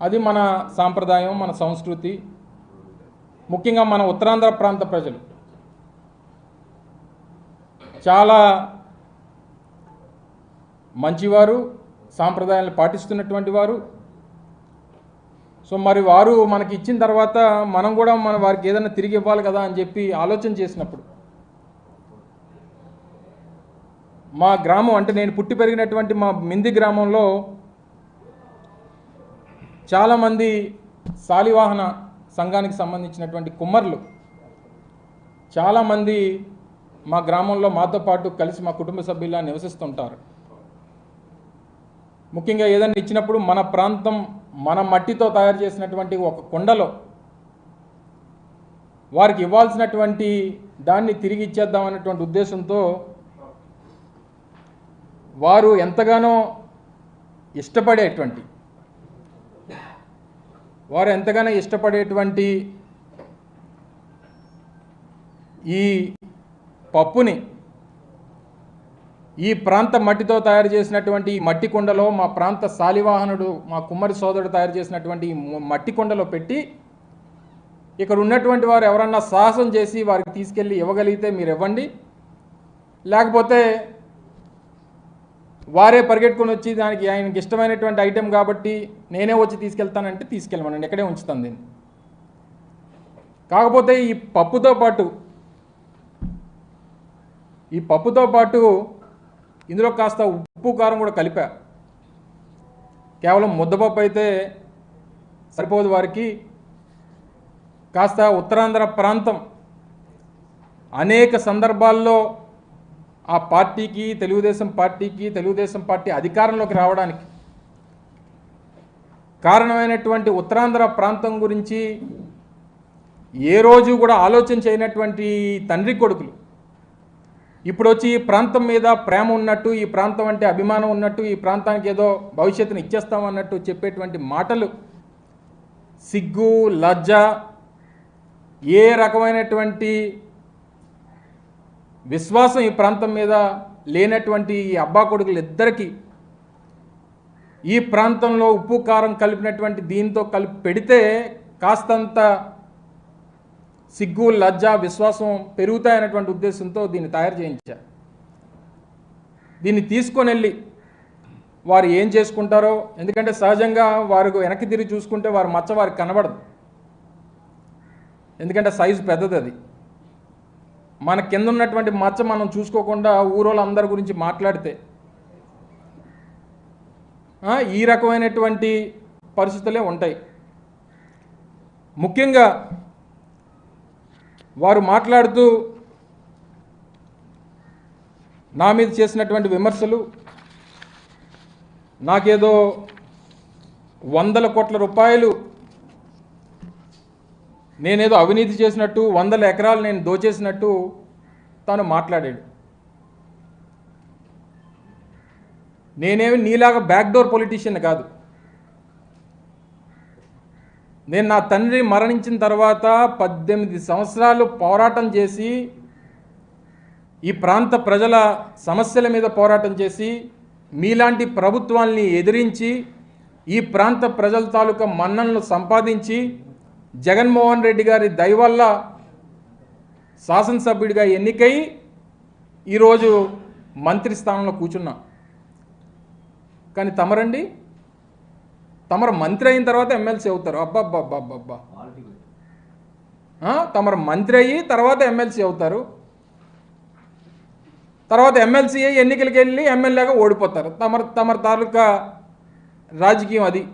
అది మన సాంప్రదాయం మన సంస్కృతి ముఖ్యంగా మన ఉత్తరాంధ్ర ప్రాంత ప్రజలు. చాలా మంచివారు సాంప్రదాయాలను పాటిస్తున్నటువంటి వారు. సో మరి వారు మనకి ఇచ్చిన తర్వాత మనం కూడా మన వారికి ఏదైనా తిరిగి ఇవ్వాలి కదా అని చెప్పి ఆలోచన చేసినప్పుడు మా గ్రామం అంటే నేను పుట్టి పెరిగినటువంటి మా మింది గ్రామంలో చాలామంది శాలివాహన సంఘానికి సంబంధించినటువంటి కుమ్మర్లు చాలామంది మా గ్రామంలో మాతో పాటు కలిసి మా కుటుంబ సభ్యులా నివసిస్తుంటారు. ముఖ్యంగా ఏదైనా ఇచ్చినప్పుడు మన ప్రాంతం మన మట్టితో తయారు చేసినటువంటి ఒక కుండలో వారికి ఇవ్వాల్సినటువంటి దాన్ని తిరిగి ఇచ్చేద్దామనేటువంటి ఉద్దేశంతో వారు ఎంతగానో ఇష్టపడేటువంటి వారు ఎంతగానో ఇష్టపడేటువంటి ఈ పప్పుని ఈ ప్రాంత మట్టితో తయారు చేసినటువంటి ఈ మట్టి కుండలో మా ప్రాంత శాలివాహనుడు మా కుమ్మరి సోదరుడు తయారు చేసినటువంటి ఈ మట్టి కుండలో పెట్టి ఇక్కడ ఉన్నటువంటి వారు ఎవరన్నా సాహసం చేసి వారికి తీసుకెళ్ళి ఇవ్వగలిగితే మీరు ఇవ్వండి లేకపోతే వారే పరిగెట్టుకొని వచ్చి దానికి ఆయనకి ఇష్టమైనటువంటి ఐటెం కాబట్టి నేనే వచ్చి తీసుకెళ్తానంటే తీసుకెళ్ళమనండి ఇక్కడే ఉంచుతాను దీన్ని. కాకపోతే ఈ పప్పుతో పాటు ఈ పప్పుతో పాటు ఇందులో కాస్త ఉప్పు కారం కూడా కలిపా. కేవలం ముద్దపప్పు అయితే సరిపోదు వారికి. కాస్త ఉత్తరాంధ్ర ప్రాంతం అనేక సందర్భాల్లో ఆ పార్టీకి తెలుగుదేశం పార్టీకి తెలుగుదేశం పార్టీ అధికారంలోకి రావడానికి కారణమైనటువంటి ఉత్తరాంధ్ర ప్రాంతం గురించి ఏ రోజు కూడా ఆలోచన చేయనటువంటి తండ్రి కొడుకులు. ఇప్పుడు వచ్చి ఈ ప్రాంతం మీద ప్రేమ ఉన్నట్టు ఈ ప్రాంతం అంటే అభిమానం ఉన్నట్టు ఈ ప్రాంతానికి ఏదో భవిష్యత్తును ఇచ్చేస్తాం అన్నట్టు చెప్పేటువంటి మాటలు సిగ్గు లజ్జ ఏ రకమైనటువంటి విశ్వాసం ఈ ప్రాంతం మీద లేనటువంటి ఈ అబ్బా కొడుకులు ఇద్దరికీ ఈ ప్రాంతంలో ఉప్పు కారం కలిపినటువంటి దీంతో కలిపి పెడితే కాస్తంత సిగ్గు లజ్జ విశ్వాసం పెరుగుతాయనేటువంటి ఉద్దేశంతో దీన్ని తయారు చేయించారు. దీన్ని తీసుకొని వెళ్ళి వారు ఏం చేసుకుంటారో ఎందుకంటే సహజంగా వారు వెనక్కి తిరిగి చూసుకుంటే వారు మచ్చ వారికి కనబడదు. ఎందుకంటే సైజు పెద్దది అది. మన కింద ఉన్నటువంటి మచ్చ మనం చూసుకోకుండా ఊరోళ్ళందరి గురించి మాట్లాడితే ఈ రకమైనటువంటి పరిస్థితులే ఉంటాయి. ముఖ్యంగా వారు మాట్లాడుతూ నా మీద చేసినటువంటి విమర్శలు నాకేదో వందల కోట్ల రూపాయలు నేనేదో అవినీతి చేసినట్టు వందల ఎకరాలు నేను దోచేసినట్టు తాను మాట్లాడాడు. నేనేమి నీలాగా బ్యాక్డోర్ పొలిటీషియన్ కాదు. నేను నా తండ్రి మరణించిన తర్వాత పద్దెనిమిది సంవత్సరాలు పోరాటం చేసి ఈ ప్రాంత ప్రజల సమస్యల మీద పోరాటం చేసి మీలాంటి ప్రభుత్వాల్ని ఎదిరించి ఈ ప్రాంత ప్రజల తాలూకా మన్ననలు సంపాదించి జగన్మోహన్ రెడ్డి గారి దయ వల్ల శాసనసభ్యుడిగా ఎన్నికై ఈరోజు మంత్రి స్థానంలో కూర్చున్నా. కానీ తమరండి? తమరు మంత్రి అయిన తర్వాత ఎమ్మెల్సీ అవుతారు. అబ్బాబ్బాబ్బాబ్బా తమరు మంత్రి అయ్యి తర్వాత ఎమ్మెల్సీ అవుతారు. తర్వాత ఎమ్మెల్సీ అయ్యి వెళ్ళి ఎమ్మెల్యేగా ఓడిపోతారు. తమరు తమరు తాలూకా రాజకీయం అది.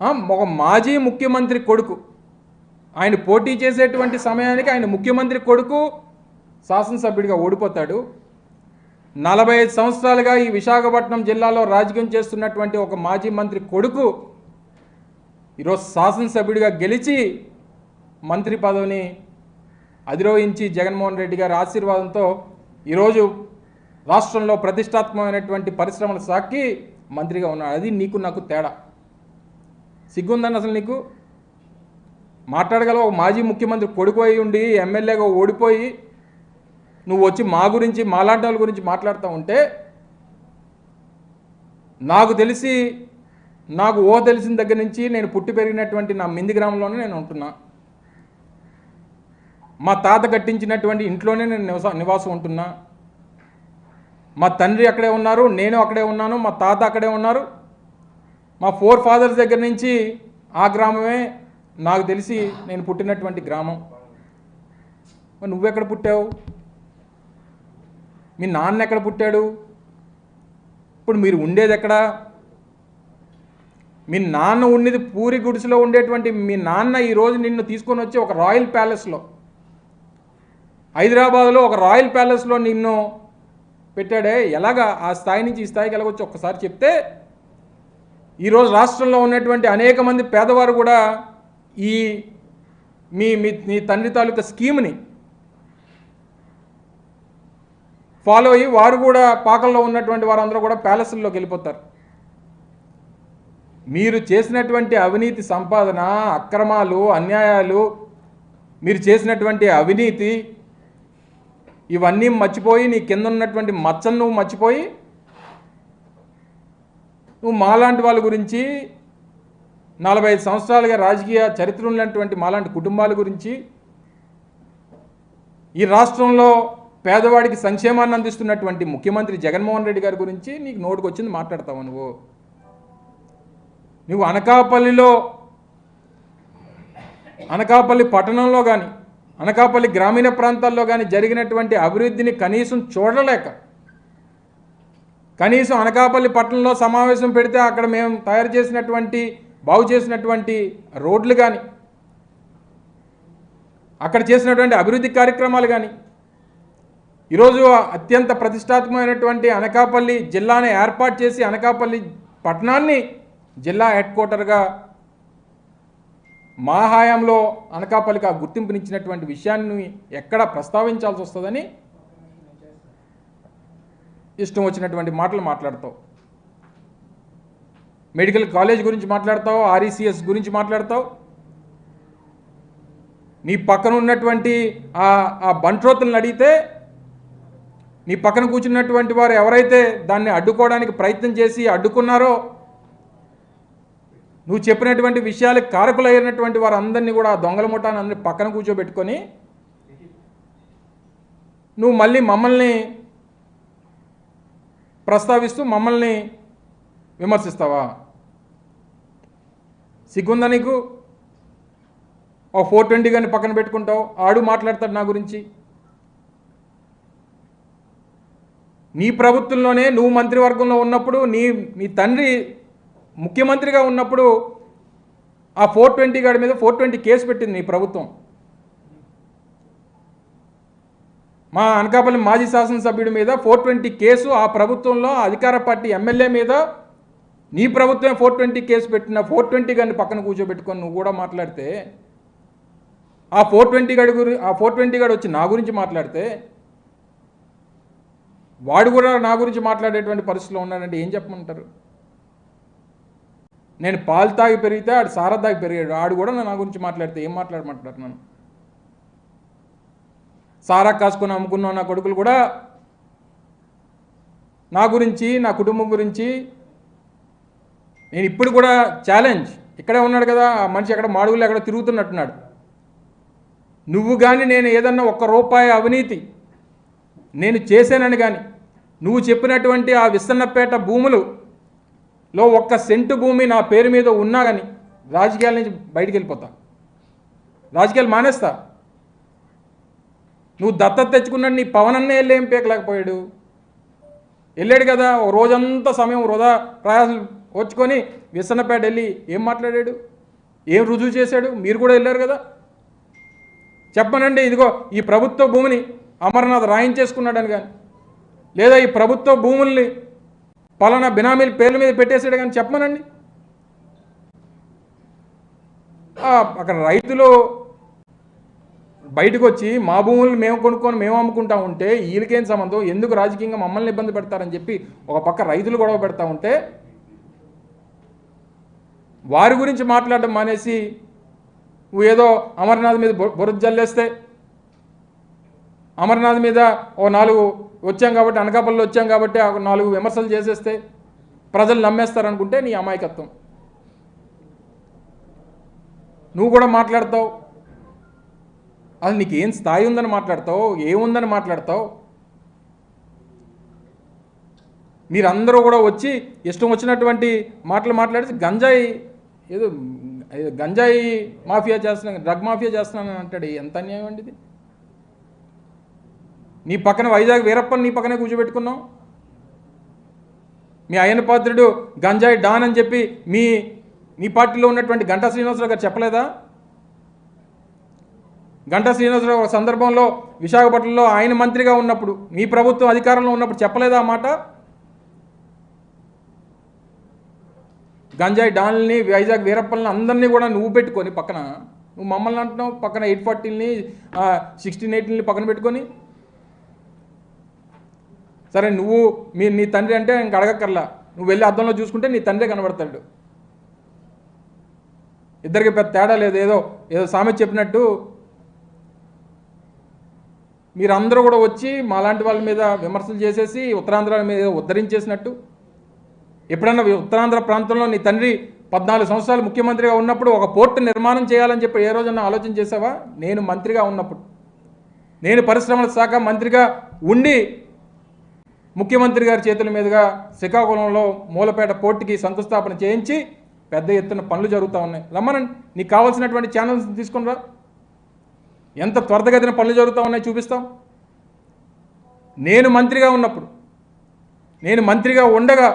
ఒక మాజీ ముఖ్యమంత్రి కొడుకు. ఆయన పోటీ చేసేటువంటి సమయానికి ఆయన ముఖ్యమంత్రి కొడుకు శాసనసభ్యుడిగా ఓడిపోతాడు. నలభై ఐదు సంవత్సరాలుగా ఈ విశాఖపట్నం జిల్లాలో రాజకీయం చేస్తున్నటువంటి ఒక మాజీ మంత్రి కొడుకు ఈరోజు శాసనసభ్యుడిగా గెలిచి మంత్రి పదవిని అధిరోహించి జగన్మోహన్ రెడ్డి గారి ఆశీర్వాదంతో ఈరోజు రాష్ట్రంలో ప్రతిష్టాత్మకమైనటువంటి పరిశ్రమల సాకి మంత్రిగా ఉన్నాడు. అది నీకు నాకు తేడా. సిగ్గుందండి అసలు నీకు? మాట్లాడగల ఒక మాజీ ముఖ్యమంత్రి కొడుకు అయి ఉండి ఎమ్మెల్యేగా ఓడిపోయి నువ్వు వచ్చి మా గురించి మాలాంటి వాళ్ళ గురించి మాట్లాడుతూ ఉంటే నాకు తెలిసి నాకు ఓ తెలిసిన దగ్గర నుంచి నేను పుట్టి పెరిగినటువంటి నా మింది గ్రామంలోనే నేను ఉంటున్నా. మా తాత కట్టించినటువంటి ఇంట్లోనే నేను నివస నివాసం ఉంటున్నా. మా తండ్రి అక్కడే ఉన్నారు నేను అక్కడే ఉన్నాను మా తాత అక్కడే ఉన్నారు. మా ఫోర్ ఫాదర్స్ దగ్గర నుంచి ఆ గ్రామమే నాకు తెలిసి నేను పుట్టినటువంటి గ్రామం. మరి నువ్వెక్కడ పుట్టావు? మీ నాన్న ఎక్కడ పుట్టాడు? ఇప్పుడు మీరు ఉండేది ఎక్కడ? మీ నాన్న ఉండేది పూరి గుడిసెలో ఉండేటువంటి మీ నాన్న ఈరోజు నిన్ను తీసుకొని వచ్చి ఒక రాయల్ ప్యాలెస్లో హైదరాబాద్లో ఒక రాయల్ ప్యాలెస్లో నిన్ను పెట్టాడే. ఎలాగా? ఆ స్థాయి నుంచి ఈ స్థాయికి ఎలాగొచ్చి ఒక్కసారి చెప్తే ఈరోజు రాష్ట్రంలో ఉన్నటువంటి అనేక మంది పేదవారు కూడా ఈ మీ మీ మీ తండ్రి తాలూకా స్కీమ్ని ఫాలో అయ్యి వారు కూడా పాకల్లో ఉన్నటువంటి వారందరూ కూడా ప్యాలెస్ల్లోకి వెళ్ళిపోతారు. మీరు చేసినటువంటి అవినీతి సంపాదన అక్రమాలు అన్యాయాలు మీరు చేసినటువంటి అవినీతి ఇవన్నీ మర్చిపోయి నీ కింద ఉన్నటువంటి మచ్చను నువ్వు మర్చిపోయి నువ్వు మాలాంటి వాళ్ళ గురించి నలభై ఐదు సంవత్సరాలుగా రాజకీయ చరిత్ర ఉన్నటువంటి మాలాంటి కుటుంబాల గురించి ఈ రాష్ట్రంలో పేదవాడికి సంక్షేమాన్ని అందిస్తున్నటువంటి ముఖ్యమంత్రి జగన్మోహన్ రెడ్డి గారి గురించి నీకు నోటుకు వచ్చింది మాట్లాడతావు నువ్వు? నువ్వు అనకాపల్లిలో అనకాపల్లి పట్టణంలో కానీ అనకాపల్లి గ్రామీణ ప్రాంతాల్లో కానీ జరిగినటువంటి అభివృద్ధిని కనీసం చూడలేక కనీసం అనకాపల్లి పట్టణంలో సమావేశం పెడితే అక్కడ మేము తయారు చేసినటువంటి బాగు చేసినటువంటి రోడ్లు కానీ అక్కడ చేసినటువంటి అభివృద్ధి కార్యక్రమాలు కానీ ఈరోజు అత్యంత ప్రతిష్టాత్మకమైనటువంటి అనకాపల్లి జిల్లాని ఏర్పాటు చేసి అనకాపల్లి పట్టణాన్ని జిల్లా హెడ్ క్వార్టర్గా మా హయాంలో అనకాపల్లికి ఆ గుర్తింపునిచ్చినటువంటి విషయాన్ని ఎక్కడ ప్రస్తావించాల్సి వస్తుందని ఇష్టం వచ్చినటువంటి మాటలు మాట్లాడతావు. మెడికల్ కాలేజ్ గురించి మాట్లాడతావు ఆర్ఈసిఎస్ గురించి మాట్లాడతావు. నీ పక్కన ఉన్నటువంటి ఆ బంట్రోతులను అడిగితే నీ పక్కన కూర్చున్నటువంటి వారు ఎవరైతే దాన్ని అడ్డుకోవడానికి ప్రయత్నం చేసి అడ్డుకున్నారో నువ్వు చెప్పినటువంటి విషయాలకు కారకులైనటువంటి వారందరినీ కూడా ఆ దొంగల ముఠాన్ని అందరినీ పక్కన కూర్చోబెట్టుకొని నువ్వు మళ్ళీ మమ్మల్ని ప్రస్తావిస్తూ మమ్మల్ని విమర్శిస్తావా? సిగ్గుందా నీకు? ఓ ఫోర్ ట్వంటీ కానీ పక్కన పెట్టుకుంటావు ఆడు మాట్లాడతాడు నా గురించి. నీ ప్రభుత్వంలోనే నువ్వు మంత్రివర్గంలో ఉన్నప్పుడు నీ నీ తండ్రి ముఖ్యమంత్రిగా ఉన్నప్పుడు ఆ ఫోర్ ట్వంటీ గాడి మీద ఫోర్ ట్వంటీ కేసు పెట్టింది నీ ప్రభుత్వం. మా అనకాపల్లి మాజీ శాసనసభ్యుడి మీద ఫోర్ ట్వంటీ కేసు ఆ ప్రభుత్వంలో అధికార పార్టీ ఎమ్మెల్యే మీద నీ ప్రభుత్వం ఫోర్ ట్వంటీ కేసు పెట్టిన ఫోర్ ట్వంటీ గారిని పక్కన కూర్చోబెట్టుకొని నువ్వు కూడా మాట్లాడితే ఆ ఫోర్ ట్వంటీ గడి గురి ఆ ఫోర్ ట్వంటీ గడి వచ్చి నా గురించి మాట్లాడితే వాడు కూడా నా గురించి మాట్లాడేటువంటి పరిస్థితిలో ఉన్నాడంటే ఏం చెప్పమంటారు? నేను పాలు తాగి పెరిగితే ఆడు సారా తాగి పెరిగాడు ఆడు కూడా నా గురించి మాట్లాడితే ఏం మాట్లాడమంటారు నన్ను? సారా కాసుకొని అమ్ముకున్న నా కొడుకులు కూడా నా గురించి నా కుటుంబం గురించి నేను ఇప్పుడు కూడా ఛాలెంజ్ ఇక్కడే ఉన్నాడు కదా ఆ మనిషి అక్కడ మాడుగులు ఎక్కడ తిరుగుతున్నట్టున్నాడు. నువ్వు కానీ నేను ఏదన్నా ఒక్క రూపాయి అవినీతి నేను చేశానని కానీ నువ్వు చెప్పినటువంటి ఆ విస్తన్నపేట భూములు లో ఒక్క సెంటు భూమి నా పేరు మీద ఉన్నా కానీ రాజకీయాల నుంచి బయటికి వెళ్ళిపోతా. రాజకీయాలు మానేస్తా. నువ్వు దత్తత తెచ్చుకున్నాడు నీ పవన్ అన్న వెళ్ళి ఏం పీకలేకపోయాడు? వెళ్ళాడు కదా ఓ రోజంతా సమయం వృధా ప్రయాసం వచ్చుకొని విసన్నపేట వెళ్ళి ఏం మాట్లాడాడు? ఏం రుజువు చేశాడు? మీరు కూడా వెళ్ళారు కదా? చెప్పనండి ఇదిగో ఈ ప్రభుత్వ భూమిని అమర్నాథ్ రాయించేసుకున్నాడని కానీ లేదా ఈ ప్రభుత్వ భూముల్ని పలానా బినామీల పేర్ల మీద పెట్టేసాడు కానీ చెప్పమనండి. అక్కడ రైతులు బయటకు వచ్చి మా భూములు మేము కొనుక్కొని మేము అమ్ముకుంటా ఉంటే వీళ్ళకేం సంబంధం? ఎందుకు రాజకీయంగా మమ్మల్ని ఇబ్బంది పెడతారని చెప్పి ఒక పక్క రైతులు గొడవ పెడతా ఉంటే వారి గురించి మాట్లాడడం మానేసి నువ్వు ఏదో అమర్నాథ్ మీద బు- బురద జల్లేస్తే అమర్నాథ్ మీద ఓ నాలుగు వచ్చాం కాబట్టి అనకాపల్లిలో వచ్చాం కాబట్టి ఒక నాలుగు విమర్శలు చేసేస్తే ప్రజలు నమ్మేస్తారనుకుంటే నీ అమాయకత్వం. నువ్వు కూడా మాట్లాడతావు. అసలు నీకు ఏం స్థాయి ఉందని మాట్లాడతావు ఏముందని మాట్లాడతావు? మీరందరూ కూడా వచ్చి ఇష్టం వచ్చినటువంటి మాటలు మాట్లాడితే గంజాయి ఏదో గంజాయి మాఫియా చేస్తున్నాను డ్రగ్ మాఫియా చేస్తున్నాను అంటాడు. ఎంత అన్యాయం అండి ఇది? నీ పక్కన వైజాగ్ వీరప్పని నీ పక్కనే కూర్చోబెట్టుకున్నావు? మీ అయ్యన పాత్రుడు గంజాయి డాన్ అని చెప్పి మీ మీ పార్టీలో ఉన్నటువంటి గంటా శ్రీనివాసరావు గారు చెప్పలేదా? గంటా శ్రీనివాసరావు సందర్భంలో విశాఖపట్నంలో ఆయన మంత్రిగా ఉన్నప్పుడు మీ ప్రభుత్వం అధికారంలో ఉన్నప్పుడు చెప్పలేదా మాట? గంజాయి డాన్లని వైజాగ్ వీరప్పల్ని అందరినీ కూడా నువ్వు పెట్టుకొని పక్కన నువ్వు మమ్మల్ని అంటున్నావు పక్కన ఎయిట్ ఫార్టీని సిక్స్టీన్ ఎయిటీని పక్కన పెట్టుకొని. సరే నువ్వు మీ నీ తండ్రి అంటే ఇంక అడగక్కర్లా. నువ్వు వెళ్ళి అద్దంలో చూసుకుంటే నీ తండ్రే కనబడతాడు. ఇద్దరికి పెద్ద తేడా లేదు. ఏదో ఏదో సామెత చెప్పినట్టు మీరందరూ కూడా వచ్చి మాలాంటి వాళ్ళ మీద విమర్శలు చేసేసి ఉత్తరాంధ్ర మీద ఉద్ధరించేసినట్టు. ఎప్పుడన్నా ఉత్తరాంధ్ర ప్రాంతంలో నీ తండ్రి పద్నాలుగు సంవత్సరాలు ముఖ్యమంత్రిగా ఉన్నప్పుడు ఒక పోర్టు నిర్మాణం చేయాలని చెప్పి ఏ రోజన్నా ఆలోచన చేసావా? నేను మంత్రిగా ఉన్నప్పుడు. నేను పరిశ్రమల శాఖ మంత్రిగా ఉండి ముఖ్యమంత్రి గారి చేతుల మీదుగా శ్రీకాకుళంలో మూలపేట పోర్టుకి శంకుస్థాపన చేయించి పెద్ద ఎత్తున పనులు జరుగుతూ ఉన్నాయి. రమ్మనండి. నీకు కావాల్సినటువంటి ఛానల్స్ తీసుకుని రా. ఎంత త్వరతగతిన పనులు జరుగుతూ ఉన్నాయి చూపిస్తాం. నేను మంత్రిగా ఉన్నప్పుడు నేను మంత్రిగా ఉండగా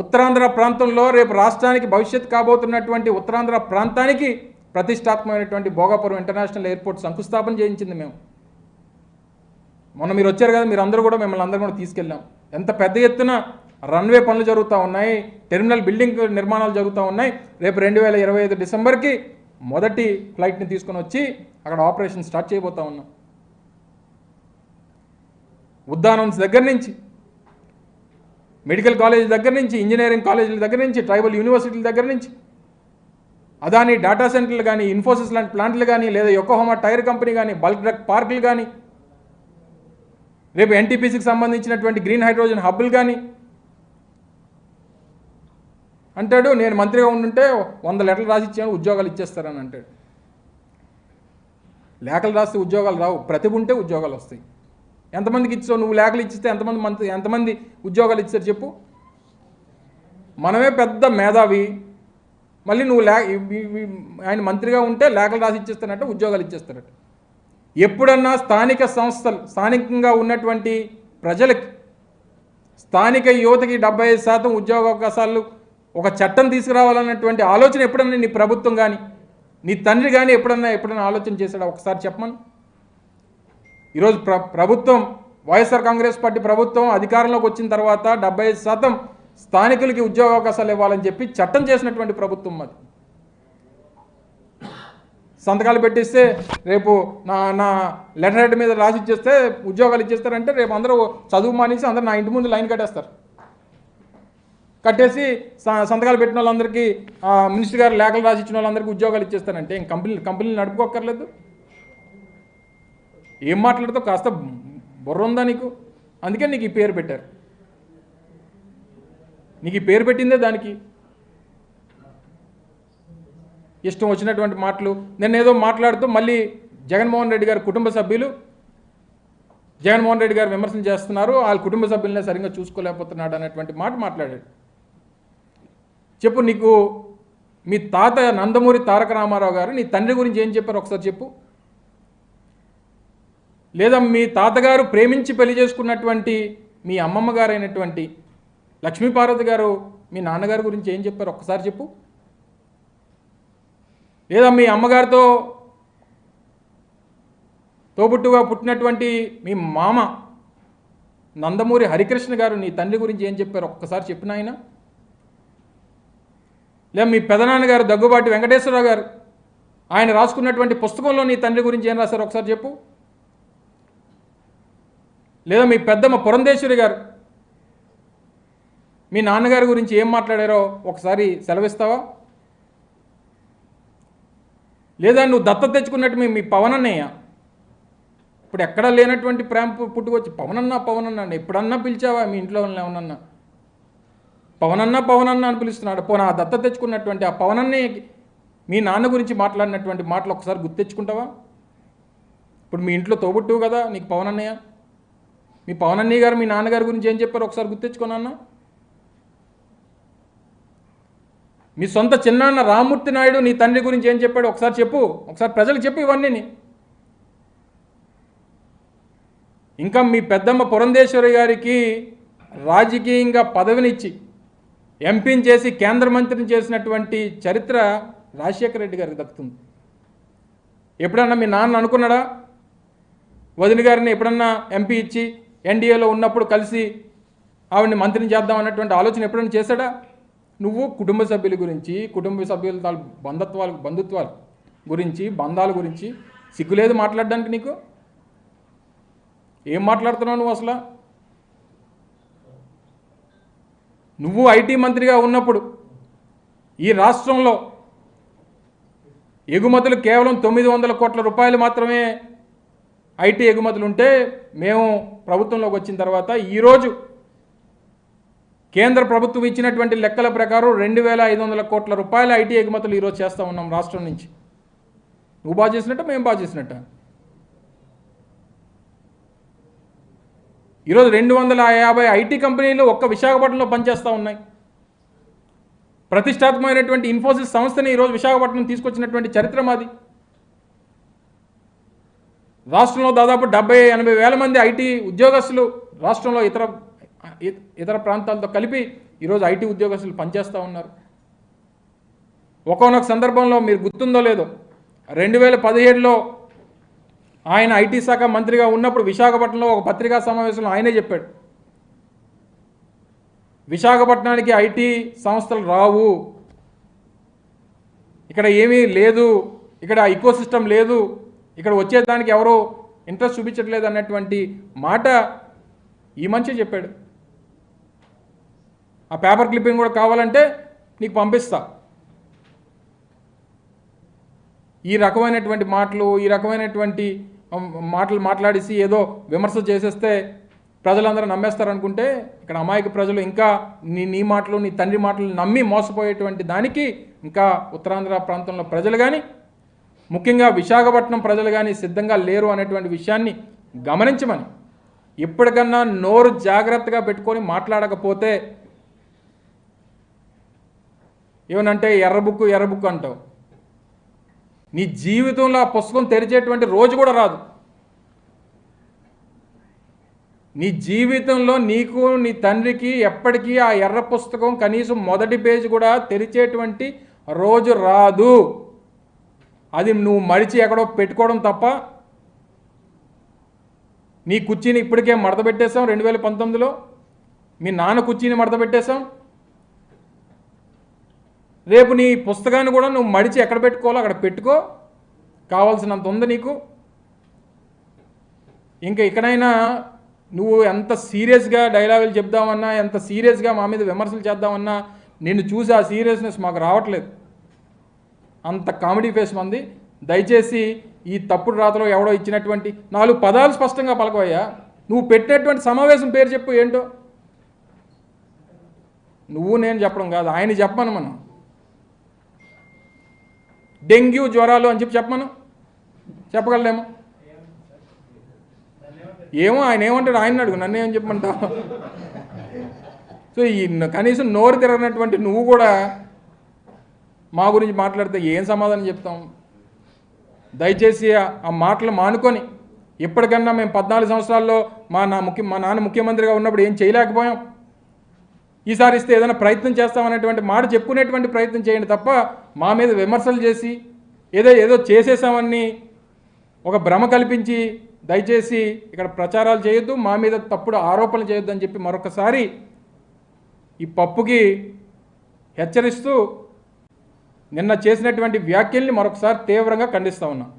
ఉత్తరాంధ్ర ప్రాంతంలో రేపు రాష్ట్రానికి భవిష్యత్ కాబోతున్నటువంటి ఉత్తరాంధ్ర ప్రాంతానికి ప్రతిష్టాత్మకమైనటువంటి భోగాపురం ఇంటర్నేషనల్ ఎయిర్పోర్ట్ శంకుస్థాపన చేయించింది మేము. మొన్న మీరు వచ్చారు కదా మీరు అందరూ కూడా మిమ్మల్ని అందరూ కూడా తీసుకెళ్ళాం. ఎంత పెద్ద ఎత్తున రన్వే పనులు జరుగుతూ ఉన్నాయి టెర్మినల్ బిల్డింగ్ నిర్మాణాలు జరుగుతూ ఉన్నాయి. రేపు రెండు వేల ఇరవై ఐదు డిసెంబర్కి మొదటి ఫ్లైట్ని తీసుకొని వచ్చి అక్కడ ఆపరేషన్ స్టార్ట్ చేయబోతా ఉన్నాం. ఉద్దానం దగ్గర నుంచి మెడికల్ కాలేజ్ దగ్గర నుంచి ఇంజనీరింగ్ కాలేజీల దగ్గర నుంచి ట్రైబల్ యూనివర్సిటీల దగ్గర నుంచి అదాని డేటా సెంటర్లు కానీ ఇన్ఫోసిస్ లాంటి ప్లాంట్లు కానీ లేదా యొకోహోమా టైర్ కంపెనీ కానీ బల్క్ డ్రగ్ పార్కులు కానీ రేపు ఎన్టీపీసీకి సంబంధించినటువంటి గ్రీన్ హైడ్రోజన్ హబ్బులు కానీ అంటాడు నేను మంత్రిగా ఉండుంటే వంద లెటర్లు రాసి ఇచ్చాను ఉద్యోగాలు ఇచ్చేస్తారని అంటాడు. లేఖలు రాస్తే ఉద్యోగాలు రావు ప్రతిభ ఉంటే ఉద్యోగాలు వస్తాయి. ఎంతమందికి ఇచ్చావు? నువ్వు లేఖలు ఇచ్చిస్తే ఎంతమంది మంత్రి ఎంతమంది ఉద్యోగాలు ఇచ్చారు చెప్పు. మనమే పెద్ద మేధావి మళ్ళీ నువ్వు లే ఆయన మంత్రిగా ఉంటే లేఖలు రాసి ఇచ్చేస్తానంటే ఉద్యోగాలు ఇచ్చేస్తారట. ఎప్పుడన్నా స్థానిక సంస్థలు స్థానికంగా ఉన్నటువంటి ప్రజలకి స్థానిక యువతకి డెబ్బై ఐదు శాతం ఉద్యోగ అవకాశాలు ఒక చట్టం తీసుకురావాలన్నటువంటి ఆలోచన ఎప్పుడన్నా నీ ప్రభుత్వం కానీ నీ తండ్రి కానీ ఎప్పుడన్నా ఎప్పుడన్నా ఆలోచన చేశాడా? ఒకసారి చెప్పమని. ఈరోజు ప్ర ప్రభుత్వం వైఎస్ఆర్ కాంగ్రెస్ పార్టీ ప్రభుత్వం అధికారంలోకి వచ్చిన తర్వాత డెబ్బై ఐదు శాతం స్థానికులకి ఉద్యోగ అవకాశాలు ఇవ్వాలని చెప్పి చట్టం చేసినటువంటి ప్రభుత్వం అది. సంతకాలు పెట్టిస్తే రేపు నా నా లెటర్ హెడ్ మీద రాసి ఇచ్చేస్తే ఉద్యోగాలు ఇచ్చేస్తారంటే రేపు అందరూ చదువు మానేసి అందరూ నా ఇంటి ముందు లైన్ కట్టేస్తారు. కట్టేసి స- సంతకాలు పెట్టిన వాళ్ళందరికీ మినిస్టర్ గారు లేఖలు రాసి ఇచ్చిన వాళ్ళందరికీ ఉద్యోగాలు ఇచ్చేస్తానంటే ఇంక కంపెనీ కంపెనీలు నడుపుకోక్కర్లేదు. ఏం మాట్లాడుతావు? కాస్త బుర్ర ఉందా నీకు? అందుకే నీకు ఈ పేరు పెట్టారు. నీకు ఈ పేరు పెట్టిందే దానికి. ఇష్టం వచ్చినటువంటి మాటలు. నేను ఏదో మాట్లాడుతూ మళ్ళీ జగన్మోహన్ రెడ్డి గారి కుటుంబ సభ్యులు జగన్మోహన్ రెడ్డి గారు విమర్శలు చేస్తున్నారు. వాళ్ళ కుటుంబ సభ్యులనే సరిగ్గా చూసుకోలేకపోతున్నాడు అనేటువంటి మాట మాట్లాడాడు. చెప్పు నీకు మీ తాత నందమూరి తారక రామారావు గారు నీ తండ్రి గురించి ఏం చెప్పారు ఒకసారి చెప్పు. లేదా మీ తాతగారు ప్రేమించి పెళ్ళి చేసుకున్నటువంటి మీ అమ్మమ్మ గారైనటువంటి లక్ష్మీపార్వతి గారు మీ నాన్నగారి గురించి ఏం చెప్పారు ఒక్కసారి చెప్పు. లేదా మీ అమ్మగారితో తోబుట్టుగా పుట్టినటువంటి మీ మామ నందమూరి హరికృష్ణ గారు నీ తండ్రి గురించి ఏం చెప్పారు ఒక్కసారి చెప్పిన ఆయన లేదా మీ పెదనాన్నగారు దగ్గుబాటి వెంకటేశ్వరరావు గారు ఆయన రాసుకున్నటువంటి పుస్తకంలో నీ తండ్రి గురించి ఏం రాశారు? ఒకసారి చెప్పు. లేదా మీ పెద్దమ్మ పురంధేశ్వరి గారు మీ నాన్నగారి గురించి ఏం మాట్లాడారో ఒకసారి సెలవిస్తావా? లేదా నువ్వు దత్తత తెచ్చుకున్నట్టు మీ మీ పవన్ అన్నయ్య ఇప్పుడు ఎక్కడా లేనటువంటి ప్రేమ పుట్టుకొచ్చి పవనన్నా పవనన్నా ఎప్పుడన్నా పిలిచావా మీ ఇంట్లో వాళ్ళని ఏమన్నా పవనన్న పవనన్నా అని పిలుస్తున్నాడు. పోన ఆ దత్త తెచ్చుకున్నటువంటి ఆ పవనన్నే మీ నాన్న గురించి మాట్లాడినటువంటి మాటలు ఒకసారి గుర్తెచ్చుకుంటావా ఇప్పుడు మీ ఇంట్లో తోబుట్టువు కదా నీకు పవనన్నయ్య? మీ పవనన్నయ్య గారు మీ నాన్నగారి గురించి ఏం చెప్పారు ఒకసారి గుర్తెచ్చుకోనన్నా మీ సొంత చిన్నాన్న రామ్మూర్తి నాయుడు నీ తండ్రి గురించి ఏం చెప్పాడు ఒకసారి చెప్పు. ఒకసారి ప్రజలకు చెప్పు ఇవన్నీ ఇంకా మీ పెద్దమ్మ పురంధేశ్వరి గారికి రాజకీయంగా పదవినిచ్చి ఎంపీని చేసి కేంద్ర మంత్రిని చేసినటువంటి చరిత్ర రాజశేఖర రెడ్డి గారికి దక్కుతుంది. ఎప్పుడన్నా మీ నాన్న అనుకున్నాడా? వదిన గారిని ఎప్పుడన్నా ఎంపీ ఇచ్చి ఎన్డీఏలో ఉన్నప్పుడు కలిసి ఆవిడని మంత్రిని చేద్దాం అన్నటువంటి ఆలోచన ఎప్పుడైనా చేశాడా? నువ్వు కుటుంబ సభ్యుల గురించి కుటుంబ సభ్యుల బంధత్వాలు బంధుత్వాలు గురించి బంధాల గురించి సిగ్గులేదు మాట్లాడడానికి నీకు? ఏం మాట్లాడుతున్నావు నువ్వు అసలు? నువ్వు ఐటీ మంత్రిగా ఉన్నప్పుడు ఈ రాష్ట్రంలో ఎగుమతులు కేవలం తొమ్మిది వందల కోట్ల రూపాయలు మాత్రమే ఐటీ ఎగుమతులు ఉంటే మేము ప్రభుత్వంలోకి వచ్చిన తర్వాత ఈరోజు కేంద్ర ప్రభుత్వం ఇచ్చినటువంటి లెక్కల ప్రకారం రెండు వేల ఐదు వందల కోట్ల రూపాయల ఐటీ ఎగుమతులు ఈరోజు చేస్తూ ఉన్నాం రాష్ట్రం నుంచి. నువ్వు బాగా చేసినట్ట మేము బాగా చేసినట్ట? ఈరోజు రెండు వందల యాభై ఐటీ కంపెనీలు ఒక్క విశాఖపట్నంలో పనిచేస్తూ ఉన్నాయి. ప్రతిష్టాత్మకమైనటువంటి ఇన్ఫోసిస్ సంస్థని ఈరోజు విశాఖపట్నం తీసుకొచ్చినటువంటి చరిత్ర మాది. రాష్ట్రంలో దాదాపు డెబ్బై ఎనభై వేల మంది ఐటీ ఉద్యోగస్తులు రాష్ట్రంలో ఇతర ఇ- ఇతర ప్రాంతాలతో కలిపి ఈరోజు ఐటీ ఉద్యోగస్తులు పనిచేస్తూ ఉన్నారు. ఒకనొక సందర్భంలో మీరు గుర్తుందో లేదో రెండు వేల పదిహేడులో ఆయన ఐటీ శాఖ మంత్రిగా ఉన్నప్పుడు విశాఖపట్నంలో ఒక పత్రికా సమావేశంలో ఆయనే చెప్పాడు. విశాఖపట్నానికి ఐటీ సంస్థలు రావు. ఇక్కడ ఏమీ లేదు. ఇక్కడ ఇకో సిస్టమ్ లేదు. ఇక్కడ వచ్చేదానికి ఎవరో ఇంట్రెస్ట్ చూపించట్లేదు అన్నటువంటి మాట ఈ మంచి చెప్పాడు. ఆ పేపర్ క్లిప్పింగ్ కూడా కావాలంటే నీకు పంపిస్తా. ఈ రకమైనటువంటి మాటలు ఈ రకమైనటువంటి మాటలు మాట్లాడేసి ఏదో విమర్శ చేసేస్తే ప్రజలందరూ నమ్మేస్తారు అనుకుంటే ఇక్కడ అమాయక ప్రజలు ఇంకా నీ నీ మాటలు నీ తండ్రి మాటలు నమ్మి మోసపోయేటువంటి దానికి ఇంకా ఉత్తరాంధ్ర ప్రాంతంలో ప్రజలు కానీ ముఖ్యంగా విశాఖపట్నం ప్రజలు కానీ సిద్ధంగా లేరు అనేటువంటి విషయాన్ని గమనించమని. ఇప్పటికన్నా నోరు జాగ్రత్తగా పెట్టుకొని మాట్లాడకపోతే ఏమనంటే ఎర్రబుక్కు ఎర్రబుక్కు అంటావు. నీ జీవితంలో ఆ పుస్తకం తెరిచేటువంటి రోజు కూడా రాదు. నీ జీవితంలో నీకు నీ తండ్రికి ఎప్పటికీ ఆ ఎర్ర పుస్తకం కనీసం మొదటి పేజీ కూడా తెరిచేటువంటి రోజు రాదు. అది నువ్వు మడిచి ఎక్కడో పెట్టుకోవడం తప్ప నీ కుర్చీని ఇప్పటికే మడత పెట్టేశాం రెండు వేల పంతొమ్మిదిలో. మీ నాన్న కుర్చీని మడత పెట్టేశాం. రేపు నీ పుస్తకాన్ని కూడా నువ్వు మడిచి ఎక్కడ పెట్టుకోవాలో అక్కడ పెట్టుకో. కావాల్సినంత ఉంది నీకు. ఇంకా ఇక్కడైనా నువ్వు ఎంత సీరియస్గా డైలాగులు చెప్దామన్నా ఎంత సీరియస్గా మా మీద విమర్శలు చేద్దామన్నా నిన్ను చూసి ఆ సీరియస్నెస్ మాకు రావట్లేదు. అంత కామెడీ ఫేస్ మంది. దయచేసి ఈ తప్పుడు రాతలో ఎవడో ఇచ్చినటువంటి నాలుగు పదాలు స్పష్టంగా పలకవయ్యా. నువ్వు పెట్టినటువంటి సమావేశం పేరు చెప్పు ఏంటో. నువ్వు నేను చెప్పడం కాదు ఆయన చెప్పను మనం. డెంగ్యూ జ్వరాలు అని చెప్పి చెప్పమను? చెప్పగలలేమో ఏమో ఆయన ఏమంటాడు? ఆయన అడుగు నన్ను ఏం చెప్పమంటావు? సో ఈ కనీసం నోరు తిరగనటువంటి నువ్వు కూడా మా గురించి మాట్లాడితే ఏం సమాధానం చెప్తాం? దయచేసి ఆ- ఆ మాటలు మానుకొని ఇప్పటికన్నా మేము పద్నాలుగు సంవత్సరాల్లో మా నా ముఖ్య మా నాన్న ముఖ్యమంత్రిగా ఉన్నప్పుడు ఏం చేయలేకపోయాం? ఈసారి ఇస్తే ఏదైనా ప్రయత్నం చేస్తామనేటువంటి మాట చెప్పుకునేటువంటి ప్రయత్నం చేయండి తప్ప మా మీద విమర్శలు చేసి ఏదో ఏదో చేసేసామని ఒక భ్రమ కల్పించి దయచేసి ఇక్కడ ప్రచారాలు చేయొద్దు మా మీద తప్పుడు ఆరోపణలు చేయొద్దు అని చెప్పి మరొకసారి ఈ పప్పుకి హెచ్చరిస్తూ నిన్న చేసినటువంటి వ్యాఖ్యల్ని మరొకసారి తీవ్రంగా ఖండిస్తా ఉన్నాం.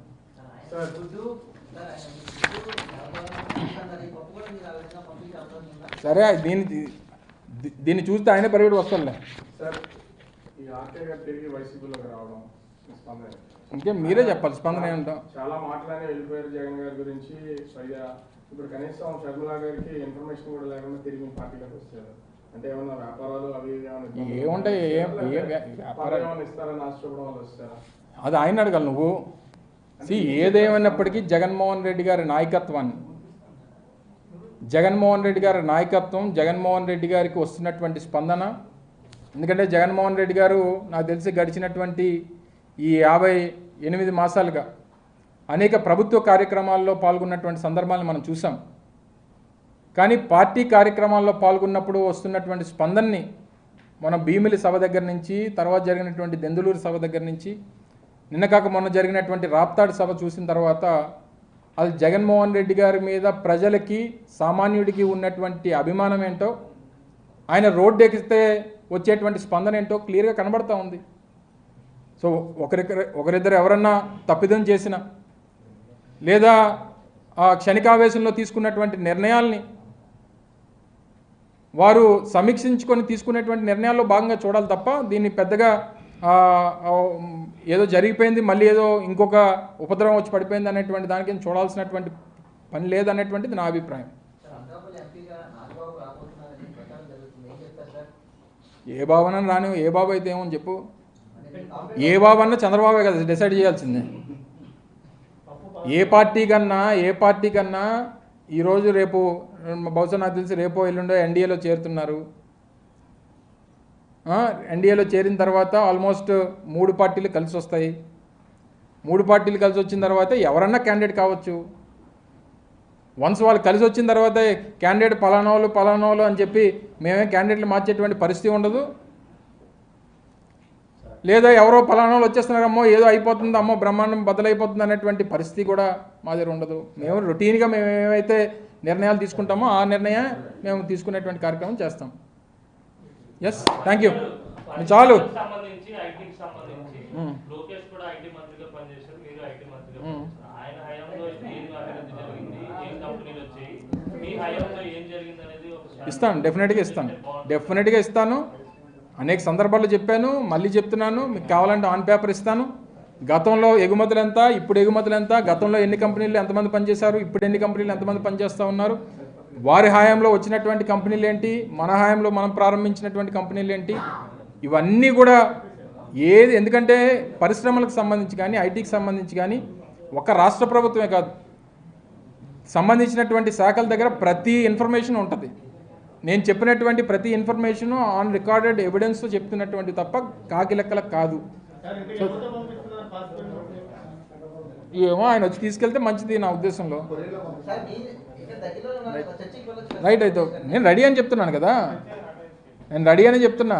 సార్ దీన్ని దీన్ని చూస్తే ఆయన పరిగెడు వస్తాడులే. ఇంకేం మీరే చెప్పాలి స్పందన ఏమంటాం? చాలా మాటలనే వెళ్ళిపోయారు జగన్ గారి గురించి. పైగా ఇప్పుడు కనీసం షర్మిలా గారికి ఇన్ఫర్మేషన్ కూడా లేకుండా తిరిగి పార్టీలోకి వచ్చారు. అంటే ఏమన్నా వ్యాపారాలు అవి ఏముంటాయి వ్యాపారాలు? ఇస్తారని ఆశపడడం వాళ్ళు వస్తారా? అది ఆయన అడగాలి నువ్వు. సి ఏదేమైనప్పటికీ జగన్మోహన్ రెడ్డి గారి నాయకత్వాన్ని జగన్మోహన్ రెడ్డి గారి నాయకత్వం జగన్మోహన్ రెడ్డి గారికి వస్తున్నటువంటి స్పందన ఎందుకంటే జగన్మోహన్ రెడ్డి గారు నాకు తెలిసి గడిచినటువంటి ఈ యాభై ఎనిమిది మాసాలుగా అనేక ప్రభుత్వ కార్యక్రమాల్లో పాల్గొన్నటువంటి సందర్భాలను మనం చూసాం. కానీ పార్టీ కార్యక్రమాల్లో పాల్గొన్నప్పుడు వస్తున్నటువంటి స్పందనని మనం భీమిలి సభ దగ్గర నుంచి తర్వాత జరిగినటువంటి దెందులూరు సభ దగ్గర నుంచి నిన్న కాక మొన్న జరిగినటువంటి రాప్తాడు సభ చూసిన తర్వాత అది జగన్మోహన్ రెడ్డి గారి మీద ప్రజలకి సామాన్యుడికి ఉన్నటువంటి అభిమానం ఏంటో ఆయన రోడ్డు ఎక్కితే వచ్చేటువంటి స్పందన ఏంటో క్లియర్గా కనబడతా ఉంది. సో ఒకరిద్దరు ఒకరిద్దరు ఎవరన్నా తప్పిదం చేసిన లేదా ఆ క్షణికావేశంలో తీసుకున్నటువంటి నిర్ణయాల్ని వారు సమీక్షించుకొని తీసుకునేటువంటి నిర్ణయాల్లో భాగంగా చూడాలి తప్ప దీన్ని పెద్దగా ఏదో జరిగిపోయింది మళ్ళీ ఏదో ఇంకొక ఉపద్రవం వచ్చి పడిపోయింది అనేటువంటి దానికి చూడాల్సినటువంటి పని లేదనేటువంటిది నా అభిప్రాయం సార్ అనకాపల్లి ఎంపీగా నాగబాబు రాబోతున్నారని ప్రచారం జరుగుతుంది ఏం చెప్తారు సార్ ఏ బాబు రాని ఏ బాబు అయితే ఏమో చెప్పు. ఏ బాబు అన్నా చంద్రబాబే కదా డిసైడ్ చేయాల్సిందే. ఏ పార్టీ కన్నా ఏ పార్టీ కన్నా ఈరోజు రేపు బహుశా నాకు తెలిసి రేపో ఎల్లుండో ఎన్డీఏలో చేరుతున్నారు. ఎన్డీఏలో చేరిన తర్వాత ఆల్మోస్ట్ మూడు పార్టీలు కలిసి వస్తాయి మూడు పార్టీలు కలిసి వచ్చిన తర్వాత ఎవరన్నా క్యాండిడేట్ కావచ్చు. వన్స్ వాళ్ళు కలిసి వచ్చిన తర్వాత క్యాండిడేట్ పలానా వాళ్ళు పలానా వాళ్ళు అని చెప్పి మేమే క్యాండిడేట్లు మార్చేటువంటి పరిస్థితి ఉండదు. లేదా ఎవరో పలానా వాళ్ళు వచ్చేస్తున్నారమ్మో ఏదో అయిపోతుంది అమ్మో బ్రహ్మాండం బద్దలైపోతుంది అనేటువంటి పరిస్థితి కూడా మా దగ్గర ఉండదు. మేము రొటీన్గా మేము ఏమైతే నిర్ణయాలు తీసుకుంటామో ఆ నిర్ణయం మేము తీసుకునేటువంటి కార్యక్రమం చేస్తాం. ఎస్ థ్యాంక్ యూ చాలు. సంబంధించి ఐటీకి సంబంధించి మ్మ్. లోకేష్ కూడా ఐటీ మంత్రిగా పనిచేశారు మీరు ఐటీ మంత్రిగా మ్మ్. పనిచేశారు ఆయన హయాంలో ఏం అభివృద్ధి జరిగింది ఏం కంపెనీలు వచ్చాయి మీ హయాంలో ఏం జరిగింది అనేది ఒక ఇస్తాను డెఫినెట్గా ఇస్తాను. డెఫినెట్గా ఇస్తాను. అనేక సందర్భాల్లో చెప్పాను మళ్ళీ చెప్తున్నాను. మీకు కావాలంటే ఆన్ పేపర్ ఇస్తాను. గతంలో ఎగుమతులు ఎంత ఇప్పుడు ఎగుమతులు ఎంత గతంలో ఎన్ని కంపెనీలు ఎంతమంది పనిచేశారు ఇప్పుడు ఎన్ని కంపెనీలు ఎంతమంది పనిచేస్తూ ఉన్నారు వారి హయాంలో వచ్చినటువంటి కంపెనీలు ఏంటి మన హయాంలో మనం ప్రారంభించినటువంటి కంపెనీలు ఏంటి ఇవన్నీ కూడా ఏది ఎందుకంటే పరిశ్రమలకు సంబంధించి కానీ ఐటీకి సంబంధించి కానీ ఒక రాష్ట్ర ప్రభుత్వమే కాదు. సంబంధించినటువంటి శాఖల దగ్గర ప్రతి ఇన్ఫర్మేషన్ ఉంటుంది. నేను చెప్పినటువంటి ప్రతి ఇన్ఫర్మేషన్ ఆన్ రికార్డెడ్ ఎవిడెన్స్తో చెప్తున్నటువంటి తప్ప కాకి లెక్కలకు కాదు. ఏమో ఆయన వచ్చి తీసుకెళ్తే మంచిది నా ఉద్దేశంలో. రైట్ అయితే నేను రెడీ అని చెప్తున్నాను కదా. నేను రెడీ అని చెప్తున్నా.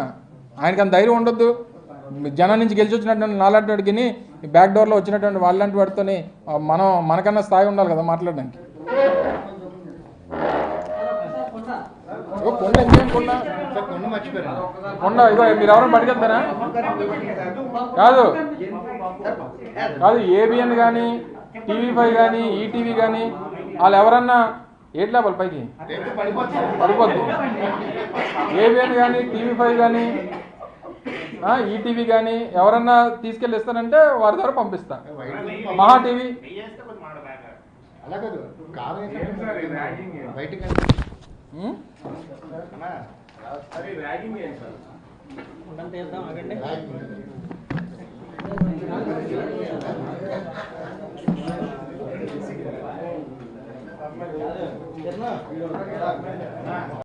ఆయనకి అంత ధైర్యం ఉండొద్దు. జనం నుంచి గెలిచి వచ్చినటువంటి నాలాంటి వాడికి బ్యాక్ డోర్లో వచ్చినటువంటి వాళ్ళంటి వాడితోని ఆ, మనం మనకన్నా స్థాయి ఉండాలి కదా మాట్లాడడానికి. కొండ ఇంకేం కొండ కొండ ఇదో మీరు ఎవరైనా పట్టుకెళ్తారా కాదు. కాదు ఏబిఎన్ కానీ టీవీ ఫైవ్ కానీ ఈటీవీ కానీ వాళ్ళు ఎవరన్నా ఏట్ లేపాలి పైకి? పడిపోద్ది. ఏబిఎన్ కానీ టీవీ ఫైవ్ కానీ ఈటీవీ కానీ ఎవరన్నా తీసుకెళ్ళి ఇస్తానంటే వారి ద్వారా పంపిస్తా. మహా టీవీ అలా కాదు. కారు? బయటకి ర్యాగింగ్